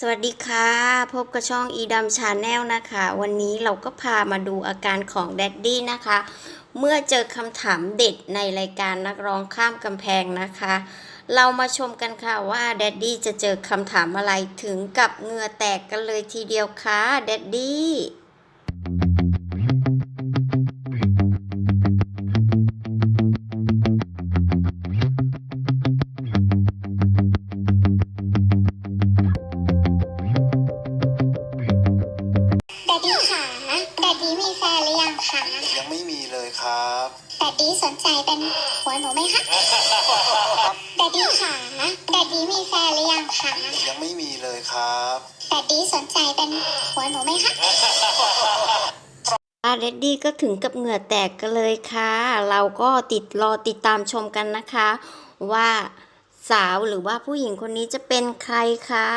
สวัสดีค่ะ พบกับช่องอีดำชาแนลนะคะ วันนี้เราก็พามาดูอาการของแดดดี้นะคะ เมื่อเจอคำถามเด็ดในรายการนักร้องข้ามกำแพงนะคะ เรามาชมกันค่ะว่าแดดดี้จะเจอคำถามอะไรถึงกับเหงื่อแตกกันเลยทีเดียวค่ะแดดดี้ คะยังไม่มีเลยครับแดดดี้สนใจเป็นหัวหนูไหมคะแดดดี้ค่ะแดดดี้มีแฟนหรือยังคะยังไม่มีเลยครับแดดดี้สนใจเป็นหัวหนูไหมคะแดดดี้ก็ถึงกับเหงื่อแตกกันเลยค่ะ เราก็ติดรอติดตามชมกันนะคะ ว่าสาวหรือว่าผู้หญิงคนนี้จะเป็นใครคะ